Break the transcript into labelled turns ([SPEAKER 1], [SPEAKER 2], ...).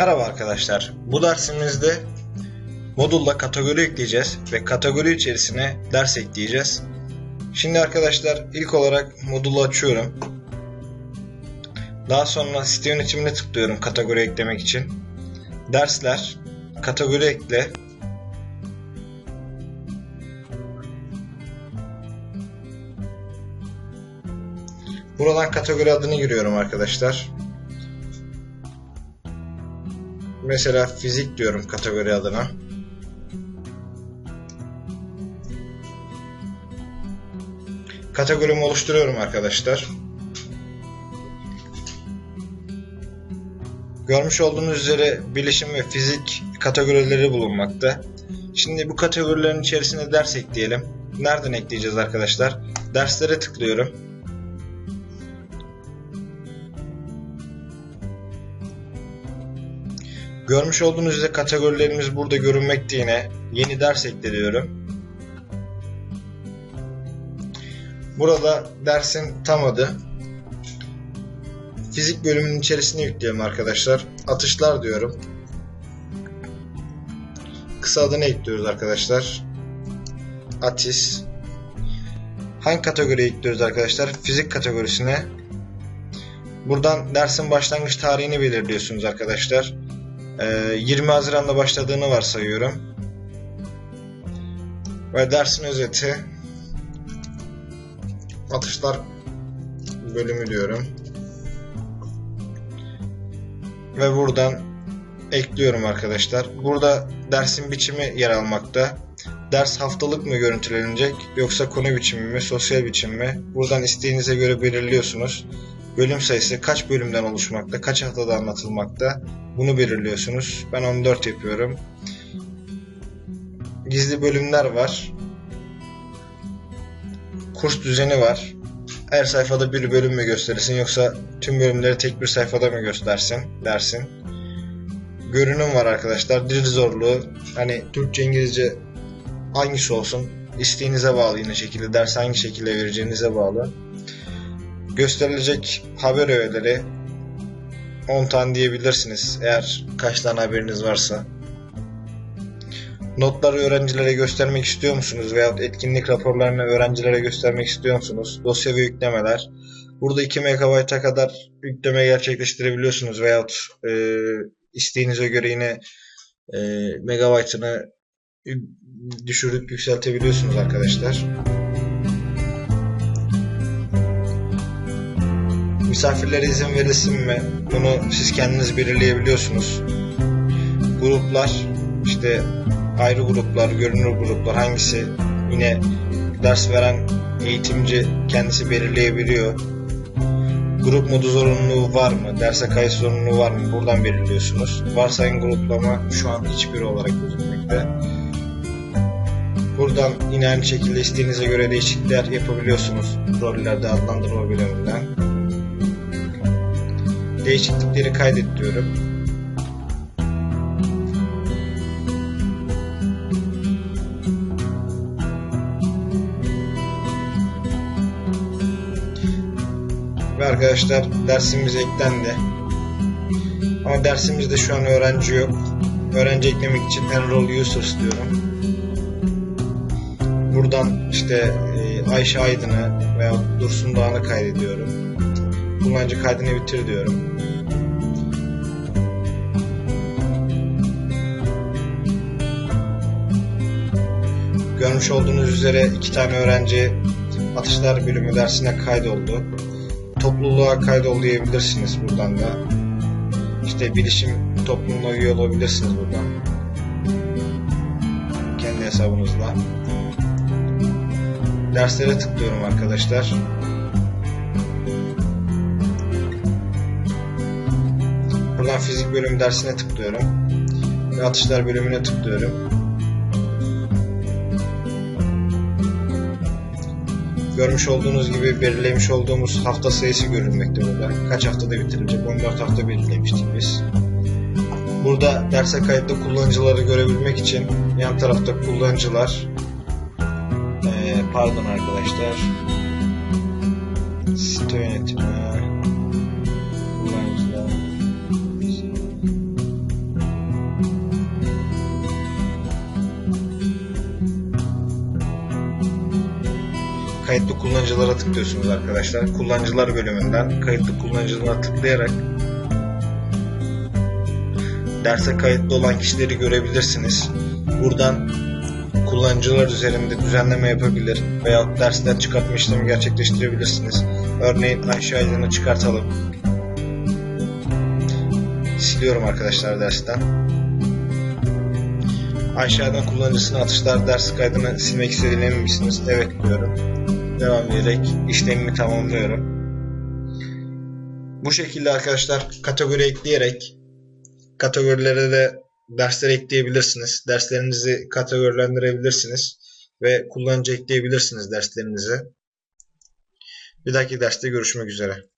[SPEAKER 1] Merhaba arkadaşlar. Bu dersimizde modulla kategori ekleyeceğiz ve kategori içerisine ders ekleyeceğiz. Şimdi arkadaşlar ilk olarak modulu açıyorum. Daha sonra site yönetimine tıklıyorum kategori eklemek için. Dersler, kategori ekle. Buradan kategori adını giriyorum arkadaşlar. Mesela fizik diyorum kategori adına. Kategorimi oluşturuyorum arkadaşlar. Görmüş olduğunuz üzere bilişim ve fizik kategorileri bulunmakta. Şimdi bu kategorilerin içerisine ders ekleyelim. Nereden ekleyeceğiz arkadaşlar? Derslere tıklıyorum. Görmüş olduğunuz üzere kategorilerimiz burada görünmekte yine. Yeni ders ekliyorum. Burada dersin tam adı. Fizik bölümünün içerisine yüklüyorum arkadaşlar. Atışlar diyorum. Kısa adını ekliyoruz arkadaşlar. Atis. Hangi kategoriye ekliyoruz arkadaşlar? Fizik kategorisine. Buradan dersin başlangıç tarihini belirliyorsunuz arkadaşlar. 20 ee, Haziran'da başladığını varsayıyorum. Ve dersin özeti atışlar bölümü diyorum. Ve buradan ekliyorum arkadaşlar. Burada dersin biçimi yer almakta. Ders haftalık mı görüntülenecek yoksa konu biçimi mi, sosyal biçim mi? Buradan isteğinize göre belirliyorsunuz. Bölüm sayısı kaç bölümden oluşmakta, kaç haftada anlatılmakta bunu belirliyorsunuz. Ben 14 yapıyorum. Gizli bölümler var. Kurs düzeni var. Her sayfada bir bölüm mü gösterirsin yoksa tüm bölümleri tek bir sayfada mı göstersin dersin. Görünüm var arkadaşlar. Dil zorluğu. Hani Türkçe, İngilizce hangisi olsun. isteğinize bağlı yine şekilde. Ders hangi şekilde vereceğinize bağlı gösterilecek haber öğeleri 10 tane diyebilirsiniz eğer kaç tane haberiniz varsa. Notları öğrencilere göstermek istiyor musunuz veya etkinlik raporlarını öğrencilere göstermek istiyor musunuz? Dosya ve yüklemeler. Burada 2 MB'a kadar yükleme gerçekleştirebiliyorsunuz veya e, isteğinize göre yine e, megabaytını düşürüp yükseltebiliyorsunuz arkadaşlar. Misafirlere izin verilsin mi? Bunu siz kendiniz belirleyebiliyorsunuz. Gruplar, işte ayrı gruplar, görünür gruplar hangisi yine ders veren eğitimci kendisi belirleyebiliyor. Grup modu zorunluluğu var mı? Derse kayıt zorunluluğu var mı? Buradan belirliyorsunuz. Varsayın gruplama şu an hiçbir olarak gözükmekte. Buradan yine aynı şekilde istediğinize göre değişiklikler yapabiliyorsunuz rollerde adlandırma bölümünden değişiklikleri kaydet diyorum. Ve arkadaşlar dersimiz eklendi. Ama dersimizde şu an öğrenci yok. Öğrenci eklemek için enroll users diyorum. Buradan işte e, Ayşe Aydın'ı veya Dursun Doğan'ı kaydediyorum kullanıcı kaydını bitir diyorum. Görmüş olduğunuz üzere iki tane öğrenci atışlar bölümü dersine kaydoldu. Topluluğa kaydol diyebilirsiniz buradan da. İşte bilişim topluluğuna üye olabilirsiniz buradan. Kendi hesabınızla. Derslere tıklıyorum arkadaşlar. Buradan fizik bölümü dersine tıklıyorum. Ve atışlar bölümüne tıklıyorum. Görmüş olduğunuz gibi belirlemiş olduğumuz hafta sayısı görülmekte burada. Kaç haftada bitirilecek? 14 hafta belirlemiştik biz. Burada derse kayıtlı kullanıcıları görebilmek için yan tarafta kullanıcılar ee, pardon arkadaşlar site yönetimi kayıtlı kullanıcılara tıklıyorsunuz arkadaşlar. Kullanıcılar bölümünden kayıtlı kullanıcılara tıklayarak derse kayıtlı olan kişileri görebilirsiniz. Buradan kullanıcılar üzerinde düzenleme yapabilir veya dersten çıkartma işlemi gerçekleştirebilirsiniz. Örneğin Ayşe Aydın'ı çıkartalım. Siliyorum arkadaşlar dersten. Ayşe Aydın atışlar ders kaydını silmek istediğine emin misiniz? Evet diyorum. Devam ederek işlemimi tamamlıyorum. Bu şekilde arkadaşlar kategori ekleyerek kategorilere de dersler ekleyebilirsiniz. Derslerinizi kategorilendirebilirsiniz ve kullanıcı ekleyebilirsiniz derslerinize. Bir dahaki derste görüşmek üzere.